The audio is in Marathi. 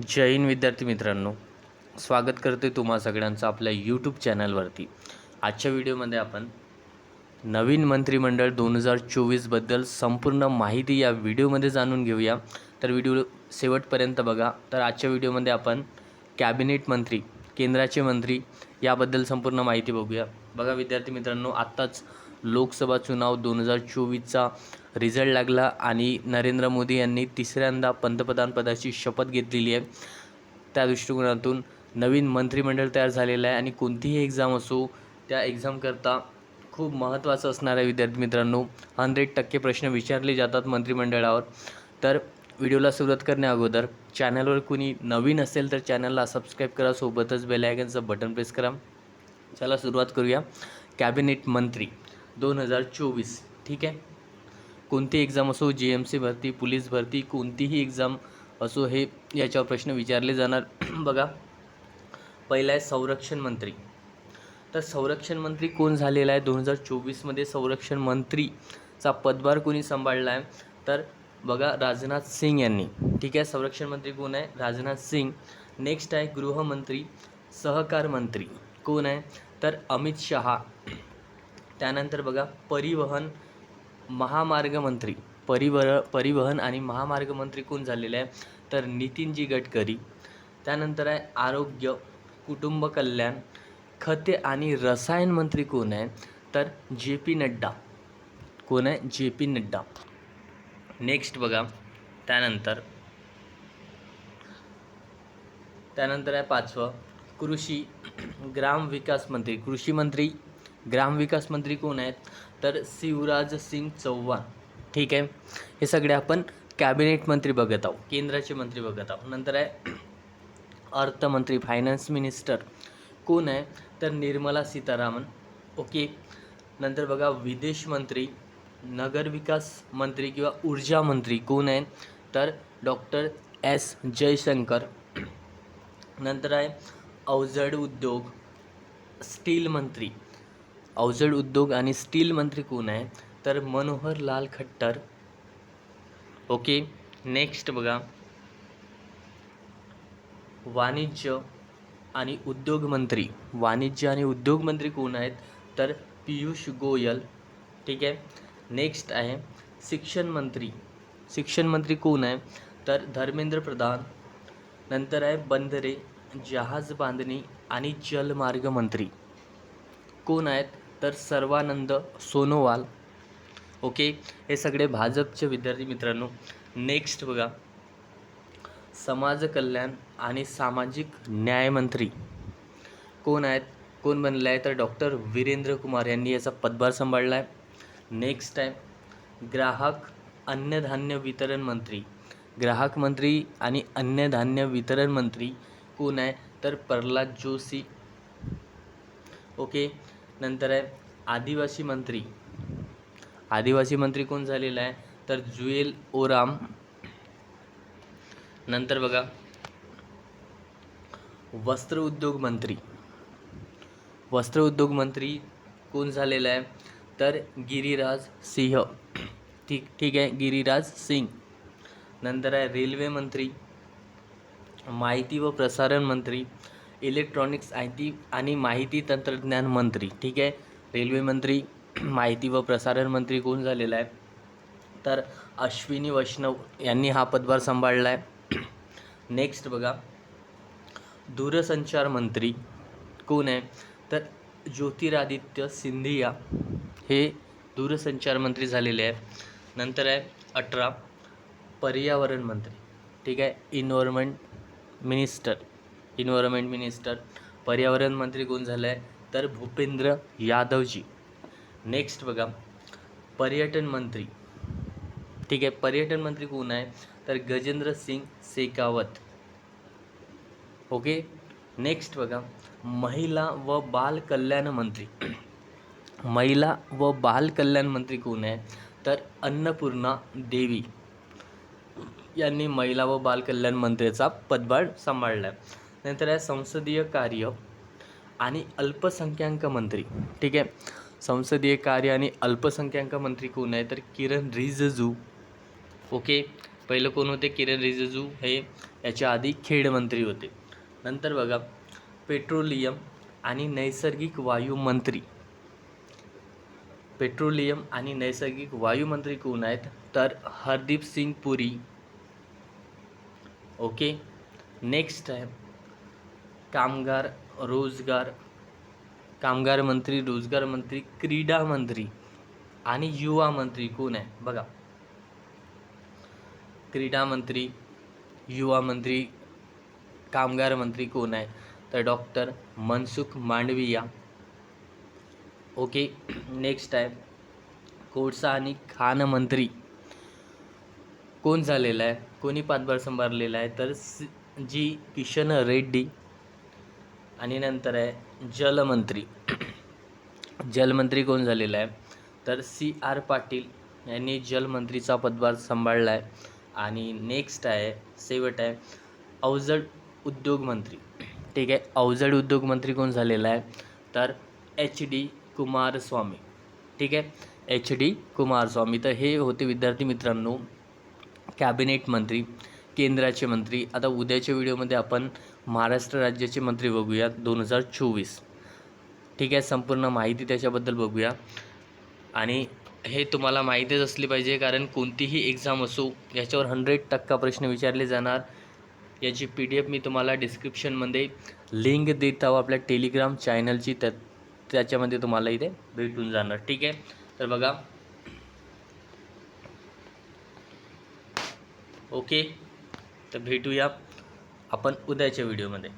जय हिंद विद्यार्थी मित्रांनो. स्वागत करते तुम्हा सगळ्यांचं आपल्या यूट्यूब चॅनलवरती आजच्या व्हिडिओमध्ये आपण नवीन मंत्रिमंडळ दोन हजार चोवीसबद्दल संपूर्ण माहिती या व्हिडिओमध्ये जाणून घेऊया. तर व्हिडिओ शेवटपर्यंत बघा. तर आजच्या व्हिडिओमध्ये आपण कॅबिनेट मंत्री केंद्राचे मंत्री याबद्दल संपूर्ण माहिती बघूया. बघा विद्यार्थी मित्रांनो आत्ताच लोकसभा चुनाव दोन हजार चोवीसचा रिझल्ट लागला आणि नरेंद्र मोदी यांनी तिसऱ्यांदा पंतप्रधानपदाची शपथ घेतलेली आहे. त्या दृष्टिकोनातून नवीन मंत्रिमंडळ तयार झालेलं आहे आणि कोणतीही एक्झाम असो त्या एक्झामकरता खूप महत्त्वाचं असणार आहे विद्यार्थी मित्रांनो हंड्रेड टक्के प्रश्न विचारले जातात मंत्रिमंडळावर. तर व्हिडिओला सुरुवात करण्याअगोदर चॅनलवर कुणी नवीन असेल तर चॅनलला सबस्क्राईब करा सोबतच बेल आयकनचं बटन प्रेस करा. चला सुरुवात करूया. कॅबिनेट मंत्री दोन हजार चोवीस ठीक आहे? कोणती एक्झाम असो जी एम सी भरती पोलीस भरती कोणतीही एक्झाम असो हे याच्यावर प्रश्न विचारले जाणार. बघा. पहिला आहे संरक्षण मंत्री. तर संरक्षण मंत्री कोण झालेला आहे? दोन हजार चोवीसमध्ये संरक्षण मंत्रीचा पदभार कोणी सांभाळला आहे तर बघा राजनाथ सिंग यांनी. ठीक आहे संरक्षण मंत्री कोण आहे? राजनाथ सिंग. नेक्स्ट आहे गृहमंत्री सहकार मंत्री कोण आहे? तर अमित शहा. त्यानंतर बघा परिवहन महामार्ग मंत्री परिवर परिवहन आणि महामार्ग मंत्री कोण झालेले आहे तर नितीनजी गडकरी त्यानंतर आहे आरोग्य कुटुंब कल्याण खते आणि रसायन मंत्री कोण आहे? तर जे पी नड्डा. कोण आहे? J P Nadda. नेक्स्ट बघा. त्यानंतर त्यानंतर आहे पाचवं. कृषी ग्राम विकास मंत्री. कृषी मंत्री ग्राम विकास मंत्री कोण आहेत? तर शिवराज सिंग चौहान. ठीक आहे? हे सगळे आपण कॅबिनेट मंत्री बघत आहोत केंद्राचे मंत्री बघत आहोत. नंतर आहे अर्थमंत्री फायनान्स मिनिस्टर कोण आहे? तर निर्मला सीतारामन. ओके? नंतर बघा विदेश मंत्री नगरविकास मंत्री किंवा ऊर्जा मंत्री कोण आहे? तर डॉक्टर एस जयशंकर. नंतर आहे अवजड उद्योग स्टील मंत्री. अवजड उद्योग आणि स्टील मंत्री कोण आहे? तर मनोहर लाल खट्टर. ओके नेक्स्ट बघा. वाणिज्य आणि उद्योग मंत्री. वाणिज्य आणि उद्योग मंत्री कोण आहेत? तर पियुष गोयल. ठीक आहे नेक्स्ट आहे शिक्षण मंत्री. शिक्षण मंत्री कोण आहे? तर धर्मेंद्र प्रधान. नंतर आहे बंदरे जहाज बांधणी आणि जलमार्ग मंत्री. कोण आहेत? तर सर्वानंद सोनोवाल. ओके? हे सगळे भाजपचे विद्यार्थी मित्रांनो नेक्स्ट बघा. समाज कल्याण आणि सामाजिक न्यायमंत्री कोण आहेत? कोण बनले आहे? तर डॉक्टर वीरेंद्र कुमार यांनी याचा पदभार सांभाळला आहे नेक्स्ट आहे ग्राहक अन्नधान्य वितरण मंत्री. ग्राहक मंत्री आणि अन्नधान्य वितरण मंत्री कोण आहे? तर प्रल्हाद जोशी. ओके? नंतर आहे आदिवासी मंत्री. आदिवासी मंत्री कोण झालेला आहे? तर जुएल ओराम. नंतर बघा. वस्त्र उद्योग मंत्री. वस्त्र उद्योग मंत्री कोण झालेला आहे? तर गिरिराज सिंह. ठीक ठीक आहे गिरिराज सिंग. नंतर आहे रेल्वे मंत्री माहिती व प्रसारण मंत्री इलेक्ट्रॉनिक्स आयटी आणि माहिती तंत्रज्ञान मंत्री ठीक आहे? रेल्वे मंत्री माहिती व प्रसारण मंत्री कोण झालेला आहे? तर अश्विनी वैष्णव यांनी हा पदभार सांभाळला आहे. नेक्स्ट बघा. दूरसंचार मंत्री कोण आहे? तर ज्योतिरादित्य सिंधिया हे दूरसंचार मंत्री झालेले आहे नंतर आहे अठरा पर्यावरण मंत्री ठीक आहे? इन्व्हायरमेंट मिनिस्टर इन्व्हायरमेंट मिनिस्टर पर्यावरण मंत्री कोण झालं आहे तर भूपेंद्र यादवजी. नेक्स्ट बघा पर्यटन मंत्री. ठीक आहे पर्यटन मंत्री कोण आहे? तर गजेंद्र सिंग शेखावत. ओके नेक्स्ट बघा महिला व बाल कल्याण मंत्री. महिला व बाल कल्याण मंत्री कोण आहे? तर अन्नपूर्णा देवी. यांनी महिला व बाल कल्याण मंत्र्याचा पदभार सांभाळला आहे नंतर आहे संसदीय कार्य आणि अल्पसंख्याक मंत्री. ठीक आहे? संसदीय कार्य आणि अल्पसंख्याक मंत्री कोण आहे? तर किरण रिजिजू. ओके? पहिलं कोण होते? किरण रिजिजू. हे याच्या आधी खेळ मंत्री होते. नंतर बघा पेट्रोलियम आणि नैसर्गिक वायू मंत्री. पेट्रोलियम आणि नैसर्गिक वायू मंत्री कोण आहेत? तर हरदीप सिंग पुरी. ओके? नेक्स्ट आहे. कामगार रोजगार कामगार मंत्री रोजगार मंत्री क्रीडा मंत्री आणि युवा मंत्री कोण आहे? बघा. क्रीडा मंत्री युवा मंत्री कामगार मंत्री कोण आहे? तर doctor Mansukh Mandaviya. Okay next आहे. कोळसा आणि खान मंत्री. कोण झालेला आहे? कोणी पदभार सांभाळलेला आहे? तर जी किशन रेड्डी. आणि नंतर आहे जलमंत्री. जलमंत्री कोण झालेला आहे? तर सी आर पाटील यांनी जलमंत्रीचा पदभार सांभाळला आहे आणि नेक्स्ट आहे शेवट आहे अवजड उद्योगमंत्री ठीक आहे अवजड उद्योगमंत्री कोण झालेला आहे? तर एच डी कुमारस्वामी. ठीक आहे एच डी कुमारस्वामी. तर हे होते विद्यार्थी मित्रांनो कॅबिनेट मंत्री केंद्राचे मंत्री. आता उद्याच्या व्हिडिओमध्ये आपण महाराष्ट्र राज्याचे मंत्री बघूया दोन हजार चोवीस. ठीक आहे संपूर्ण माहिती त्याच्याबद्दल बघूया. आणि हे तुम्हाला माहितीच असली पाहिजे कारण कोणतीही एक्झाम असो याच्यावर हंड्रेड टक्का प्रश्न विचारले जाणार. याची पी डी एफ मी तुम्हाला डिस्क्रिप्शनमध्ये लिंक देत आहो आपल्या टेलिग्राम चॅनलची त्या त्याच्यामध्ये तुम्हाला इथे भेटून जाणार. ठीक आहे? तर बघा. ओके तर भेटूया. आपण उद्याच्या व्हिडिओमध्ये